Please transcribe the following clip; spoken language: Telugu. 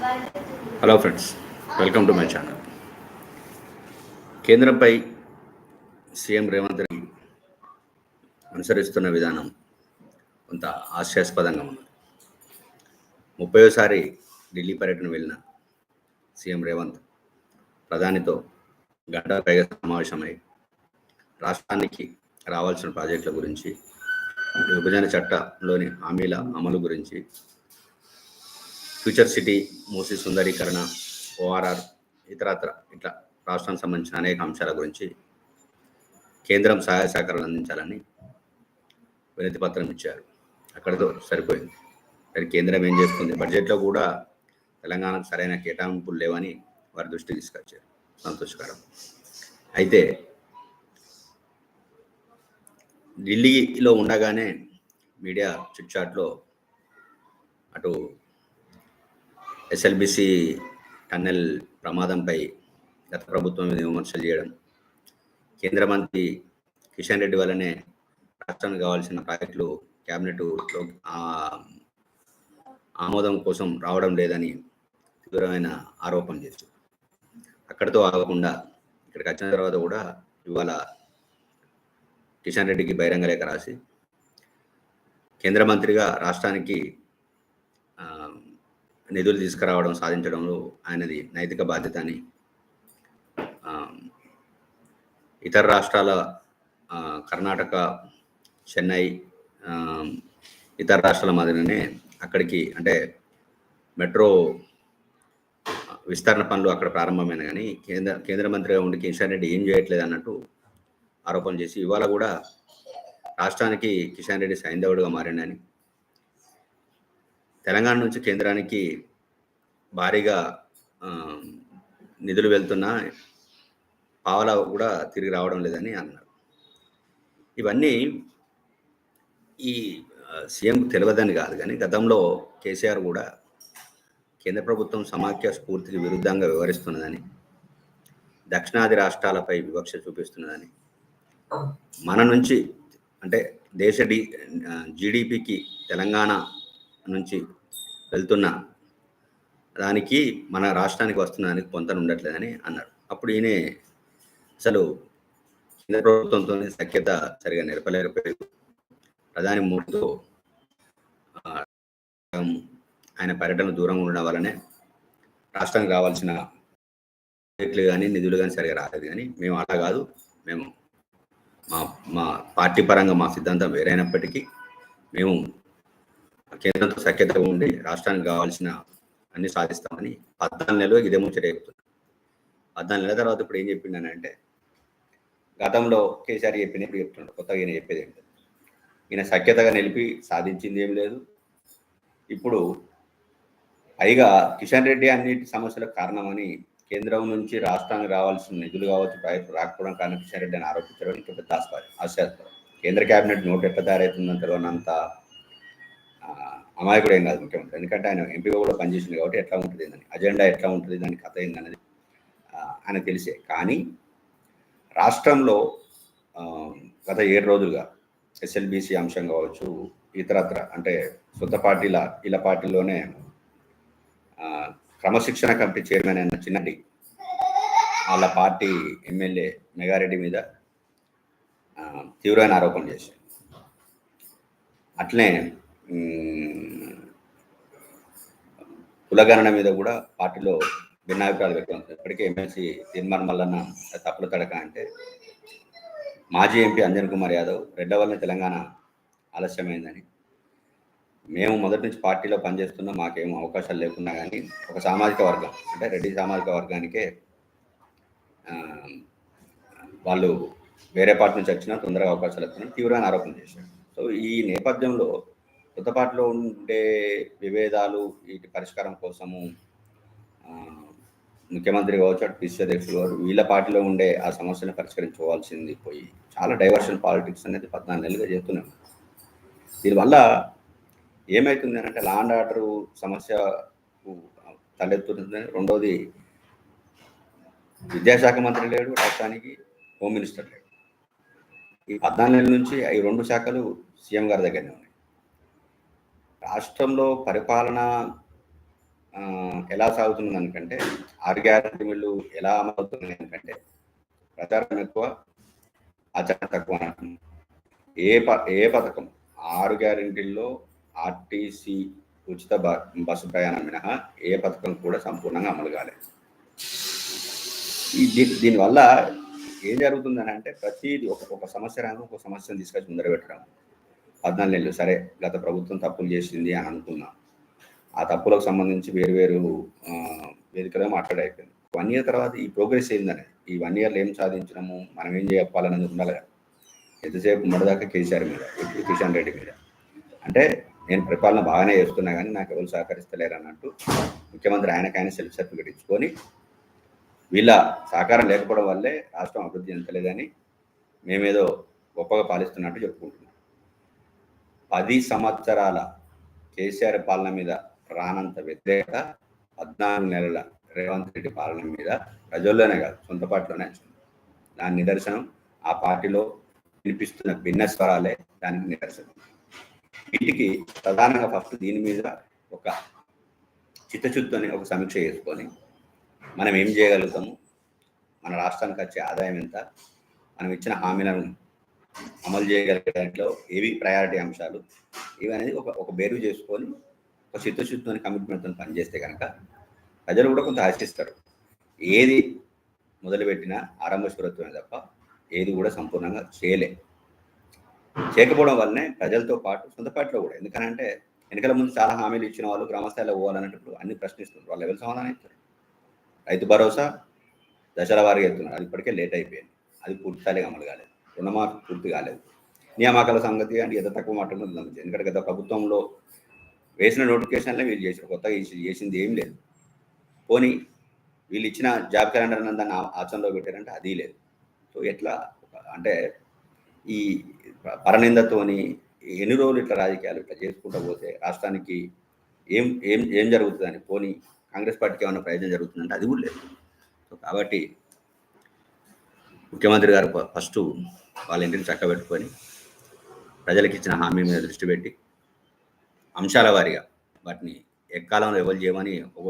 Hello friends welcome to my channel కేంద్రంపై సీఎం రేవంత్ రెడ్డి అనుసరిస్తున్న విధానం కొంత ఆశ్చర్యాస్పదంగా ఉంది ముప్పయోసారి ఢిల్లీ పర్యటన వెళ్ళిన సీఎం రేవంత్ ప్రధానితో గంట పైగా సమావేశమై రాష్ట్రానికి రావాల్సిన ప్రాజెక్టుల గురించి విభజన చట్టంలోని హామీల అమలు గురించి ఫ్యూచర్ సిటీ మూసి సుందరీకరణ ఓఆర్ఆర్ ఇతరత్ర ఇట్లా రాష్ట్రానికి సంబంధించిన అనేక అంశాల గురించి కేంద్రం సహాయ సహకారాలు అందించాలని వినతి పత్రం ఇచ్చారు. అక్కడితో సరిపోయింది. మరి కేంద్రం ఏం చేస్తుంది? బడ్జెట్లో కూడా తెలంగాణకు సరైన కేటాయింపులు లేవని వారి దృష్టికి తీసుకొచ్చారు. సంతోషకరం. అయితే ఢిల్లీలో ఉండగానే మీడియా చిట్చాట్లో అటు ఎస్ఎల్బిసి టన్నెల్ ప్రమాదంపై గత ప్రభుత్వం మీద విమర్శలు చేయడం కేంద్ర మంత్రి కిషన్ రెడ్డి వల్లనే రాష్ట్రానికి కావాల్సిన ప్రాజెక్టులు క్యాబినెట్లో ఆమోదం కోసం రావడం లేదని తీవ్రమైన ఆరోపణ చేశారు. అక్కడితో ఆగకుండా ఇక్కడికి వచ్చిన తర్వాత కూడా ఇవాళ కిషన్ రెడ్డికి బహిరంగ లేఖ రాసి కేంద్ర మంత్రిగా రాష్ట్రానికి నిధులు తీసుకురావడం సాధించడంలో ఆయనది నైతిక బాధ్యత అని ఇతర రాష్ట్రాల కర్ణాటక చెన్నై ఇతర రాష్ట్రాల మాదిరిగానే అక్కడికి అంటే మెట్రో విస్తరణ పనులు అక్కడ ప్రారంభమైన కానీ కేంద్ర కేంద్ర మంత్రిగా ఉండి కిషన్ రెడ్డి ఏం చేయట్లేదు అన్నట్టు ఆరోపణ చేసి ఇవాళ కూడా రాష్ట్రానికి కిషన్ రెడ్డి సైంధవుడుగా మారిండని తెలంగాణ నుంచి కేంద్రానికి భారీగా నిధులు వెళ్తున్నా పావలా కూడా తిరిగి రావడం లేదని అన్నారు. ఇవన్నీ ఈ సీఎం తెలియదని కాదు కానీ గతంలో కేసీఆర్ కూడా కేంద్ర ప్రభుత్వం సమాఖ్య స్ఫూర్తికి విరుద్ధంగా వ్యవహరిస్తున్నదని దక్షిణాది రాష్ట్రాలపై వివక్ష చూపిస్తున్నదని మన నుంచి అంటే దేశ డి జీడిపికి తెలంగాణ నుంచి వెళ్తున్న దానికి మన రాష్ట్రానికి వస్తున్న దానికి పొంతన ఉండట్లేదని అన్నారు. అప్పుడు ఈయనే అసలు కేంద్ర ప్రభుత్వంతో సఖ్యత సరిగా నిలపలేకపోయారు ప్రధాని మోడీతో ఆయన పర్యటన దూరంగా ఉండడం వల్లనే రాష్ట్రానికి రావాల్సిన రేట్లు కానీ నిధులు కానీ సరిగా రాలేదు కానీ మేము అలా కాదు. మేము మా మా పార్టీ పరంగా మా సిద్ధాంతం వేరైనప్పటికీ మేము కేంద్రంతో సఖ్యతగా ఉండి రాష్ట్రానికి కావాల్సిన అన్ని సాధిస్తామని పద్నాలుగు నెలలు ఇదే ముచ్చట చెప్తున్నాను పద్నాలుగు నెలల తర్వాత ఇప్పుడు ఏం చెప్పిండనంటే గతంలో కేసీఆర్ చెప్పిన ఇప్పుడు చెప్తున్నాడు కొత్తగా ఈయన చెప్పేది ఏంటి ఈయన సఖ్యతగా నిలిపి సాధించింది ఏం లేదు. ఇప్పుడు పైగా కిషన్ రెడ్డి అన్నిటి సమస్యలకు కారణమని కేంద్రం నుంచి రాష్ట్రానికి రావాల్సిన నిధులు కావచ్చు ప్రాజెక్టు రాకపోవడం కారణం కిషన్ రెడ్డి అని ఆరోపించడం ఇంకా పెద్ద ఆస్పదం ఆశ్చర్యకరం కేంద్ర కేబినెట్ నోటు ఎట్లా తయారవుతుందని తెలియనంత అమాయకుడు ఏం కాదు ముఖ్యమంత్రి. ఎందుకంటే ఆయన ఎంపీగా కూడా పనిచేసింది కాబట్టి ఎట్లా ఉంటుంది అని అజెండా ఎట్లా ఉంటుంది దాని కథ ఏందనేది ఆయన తెలిసే. కానీ రాష్ట్రంలో గత ఏడు రోజులుగా ఎస్ఎల్బిసి అంశం కావచ్చు ఇతరత్ర అంటే సొంత పార్టీల ఇలా పార్టీలోనే క్రమశిక్షణ కమిటీ చైర్మన్ అయిన చిన్నటి వాళ్ళ పార్టీ ఎమ్మెల్యే మెగారెడ్డి మీద తీవ్రమైన ఆరోపణ చేశారు. అట్లనే కులగణన మీద కూడా పార్టీలో భిన్నాభిప్రాయాలు వ్యక్తం ఇప్పటికే ఎమ్మెల్సీ తీర్మాన్ మల్లన్న తప్పులు తప్పుల తడక అంటే మాజీ ఎంపీ అంజన్ కుమార్ యాదవ్ రెడ్డ వల్ల తెలంగాణ ఆలస్యమైందని. మేము మొదటి నుంచి పార్టీలో పనిచేస్తున్నా మాకేం అవకాశాలు లేకున్నా కానీ ఒక సామాజిక వర్గం అంటే రెడ్డి సామాజిక వర్గానికే వాళ్ళు వేరే పార్టీ నుంచి వచ్చినా తొందరగా అవకాశాలు వస్తున్నాయి. తీవ్రమైన ఆరోపణ చేశారు. సో ఈ నేపథ్యంలో కొత్త ఉండే విభేదాలు వీటి పరిష్కారం కోసము ముఖ్యమంత్రి కావచ్చు అటు పిసి అధ్యక్షులు కావచ్చు వీళ్ళ పార్టీలో ఉండే ఆ సమస్యను పరిష్కరించుకోవాల్సింది పోయి చాలా డైవర్షన్ పాలిటిక్స్ అనేది పద్నాలుగు నెలలుగా చేస్తున్నాం. దీనివల్ల ఏమవుతుంది అని అంటే ల్యాండ్ ఆర్డర్ సమస్య తలెత్తుతుంది. రెండోది విద్యాశాఖ మంత్రి లేడు రాష్ట్రానికి హోమ్ మినిస్టర్ లేడు. ఈ పద్నాలుగు నెలల నుంచి ఈ రెండు శాఖలు సీఎం గారి దగ్గరనే ఉన్నాయి. రాష్ట్రంలో పరిపాలన ఎలా సాగుతుంది అనుకంటే ఆరు గ్యారెంటీలు ఎలా అమలవుతుంది అనుకంటే ప్రచారం ఎక్కువ ఆచరణ తక్కువ అని ఏ ప ఏ పథకం? ఆరు గ్యారెంటీల్లో ఆర్టీసీ ఉచిత బ- బస్సు ప్రయాణం మినహా ఏ పథకం కూడా సంపూర్ణంగా అమలు కాలేదు ఈ దీనివల్ల ఏం జరుగుతుందని అంటే ప్రతిది ఒక ఒక సమస్య రాను ఒక సమస్యను తీసుకొచ్చి ముందర పెట్టడం పద్నాలుగు నెలలు సరే గత ప్రభుత్వం తప్పులు చేసింది అని అనుకున్నాం. ఆ తప్పులకు సంబంధించి వేరు వేరు వేదికలో మాట్లాడైపోయింది వన్ ఇయర్ తర్వాత ఈ ప్రోగ్రెస్ ఏందని ఈ వన్ ఇయర్లో ఏం సాధించినాము మనం ఏం చెప్పాలనేది ఉండాలి కదా. ఎంతసేపు మొదటిదాకా కేసీఆర్ మీద ఇప్పుడు కిషన్ రెడ్డి మీద. అంటే నేను పరిపాలన బాగానే చేస్తున్నా కానీ నాకు ఎవరు సహకరిస్తలేరు అన్నట్టు ముఖ్యమంత్రి ఆయనకైనా సెల్ఫ్ సర్టిఫికేట్ ఇచ్చుకొని వీళ్ళ సహకారం లేకపోవడం వల్లే రాష్ట్రం అభివృద్ధి చెందలేదని మేమేదో గొప్పగా పాలిస్తున్నట్టు చెప్పుకుంటున్నాం. పది సంవత్సరాల కేసీఆర్ పాలన మీద రానంత వ్యతిరేకత పద్నాలుగు నెలల రేవంత్ రెడ్డి పాలన మీద ప్రజల్లోనే కాదు సొంత పార్టీలోనే వచ్చింది. దాని నిదర్శనం ఆ పార్టీలో వినిపిస్తున్న భిన్న స్వరాలే దానికి నిదర్శనం. వీటికి ప్రధానంగా ఫస్ట్ దీని మీద ఒక చిత్తశుద్ధిని ఒక సమీక్ష చేసుకొని మనం ఏం చేయగలుగుతాము? మన రాష్ట్రానికి వచ్చే ఆదాయం ఎంత? మనం ఇచ్చిన హామీలను అమలు చేయగలిగే దాంట్లో ఏవి ప్రయారిటీ అంశాలు ఇవి అనేది ఒక ఒక బేరు చేసుకొని ఒక చిత్తశుద్ధిని కమిట్మెంట్తో పనిచేస్తే కనుక ప్రజలు కూడా కొంత ఆశిస్తారు. ఏది మొదలుపెట్టినా ఆరంభ శురత్వమే తప్ప ఏది కూడా సంపూర్ణంగా చేయలే. చేయకపోవడం వల్లనే ప్రజలతో పాటు సొంత పార్టీలో కూడా ఎందుకనంటే ఎన్నికల ముందు చాలా హామీలు ఇచ్చిన వాళ్ళు గ్రామస్థాయిలో పోవాలన్నప్పుడు అన్ని ప్రశ్నిస్తున్నారు. వాళ్ళు ఎవరు సమాధానం ఇస్తారు. రైతు భరోసా దశల వారికి ఎత్తున్నారు. అది ఇప్పటికే లేట్ అయిపోయింది. అది పూర్తి అమలు కాలేదు. రుణమాఫీ పూర్తి కాలేదు. నియామకాల సంగతి అంటే ఎంత తక్కువ మాత్రమే ఉంది ఎందుకంటే గత ప్రభుత్వంలో వేసిన నోటిఫికేషన్లే వీళ్ళు చేసిన కొత్తగా చేసింది ఏం లేదు. పోనీ వీళ్ళు ఇచ్చిన జాబ్ క్యాలెండర్ అన్న దాన్ని ఆచరణలో పెట్టారంటే అది లేదు. సో ఎట్లా అంటే ఈ పరనిందతోని ఎన్ని రోజులు ఇట్లా రాజకీయాలు ఇట్లా చేసుకుంటూ పోతే రాష్ట్రానికి ఏం ఏం ఏం జరుగుతుందని పోనీ కాంగ్రెస్ పార్టీకి ఏమైనా ప్రయోజనం జరుగుతుందంటే అది కూడా లేదు. సో కాబట్టి ముఖ్యమంత్రి గారు ఫస్ట్ వాళ్ళ ఇంటిని చక్కబెట్టుకొని ప్రజలకు ఇచ్చిన హామీ మీద దృష్టి పెట్టి అంశాల వారీగా వాటిని ఎక్కాలంలో ఎవరు చేయమని ఒక